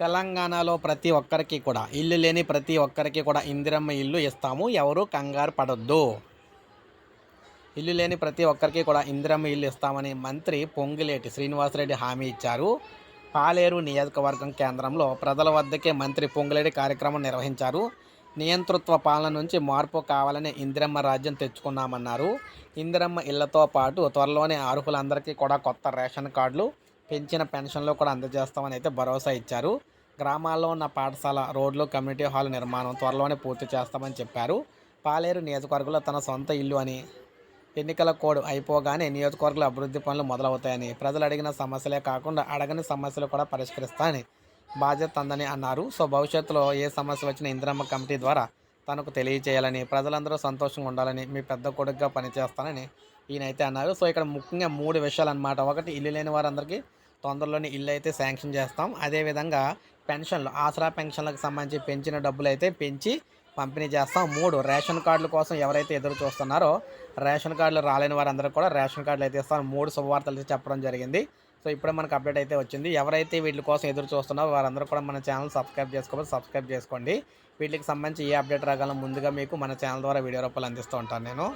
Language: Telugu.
తెలంగాణలో ప్రతి ఒక్కరికి కూడా ఇల్లు లేని ప్రతి ఒక్కరికి కూడా ఇందిరమ్మ ఇల్లు ఇస్తాము. ఎవరు కంగారు పడొద్దు. ఇల్లు లేని ప్రతి ఒక్కరికి కూడా ఇందిరమ్మ ఇల్లు ఇస్తామని మంత్రి పొంగిలేటి శ్రీనివాసరెడ్డి హామీ ఇచ్చారు. పాలేరు నియోజకవర్గం కేంద్రంలో ప్రజల వద్దకే మంత్రి పొంగిలేటి కార్యక్రమం నిర్వహించారు. నియంతృత్వ పాలన నుంచి మార్పు కావాలని ఇందిరమ్మ రాజ్యం తెచ్చుకున్నామన్నారు. ఇందిరమ్మ ఇళ్ళతో పాటు త్వరలోనే అర్హులందరికీ కూడా కొత్త రేషన్ కార్డులు పెంచిన పెన్షన్లు కూడా అందజేస్తామని అయితే భరోసా ఇచ్చారు. గ్రామాల్లో ఉన్న పాఠశాల రోడ్లు కమ్యూనిటీ హాల్ నిర్మాణం త్వరలోనే పూర్తి చేస్తామని చెప్పారు. పాలేరు నియోజకవర్గంలో తన సొంత ఇల్లు అని ఎన్నికల కోడ్ అయిపోగానే నియోజకవర్గాల అభివృద్ధి పనులు మొదలవుతాయని ప్రజలు అడిగిన సమస్యలే కాకుండా అడగని సమస్యలు కూడా పరిష్కరిస్తానని బాధ్యత అందని అన్నారు. సో భవిష్యత్తులో ఏ సమస్య వచ్చినా ఇందిరమ్మ కమిటీ ద్వారా తనకు తెలియచేయాలని ప్రజలందరూ సంతోషంగా ఉండాలని మీ పెద్ద కొడుకుగా పనిచేస్తానని ఈయనైతే అన్నారు. సో ఇక్కడ ముఖ్యంగా మూడు విషయాలు అనమాట ఒకటి ఇల్లు లేని వారందరికీ తొందరలోనే ఇల్లు అయితే శాంక్షన్ చేస్తాం. అదేవిధంగా పెన్షన్లు ఆసరా పెన్షన్లకు సంబంధించి పెంచిన డబ్బులు అయితే పెంచి పంపిణీ చేస్తాం. మూడు రేషన్ కార్డుల కోసం ఎవరైతే ఎదురు చూస్తున్నారో రేషన్ కార్డులు రాలేని వారందరూ కూడా రేషన్ కార్డులు అయితే ఇస్తాం. మూడు శుభవార్తలు చెప్పడం జరిగింది. సో ఇప్పుడే మనకు అప్డేట్ అయితే వచ్చింది. ఎవరైతే వీటి కోసం ఎదురు చూస్తున్నారో వారందరూ కూడా మన ఛానల్ సబ్స్క్రైబ్ చేసుకోవాలి. సబ్స్క్రైబ్ చేసుకోండి. వీటికి సంబంధించి ఏ అప్డేట్ రాగాలో ముందుగా మీకు మన ఛానల్ ద్వారా వీడియో రూపాయలు అందిస్తూ ఉంటాను నేను.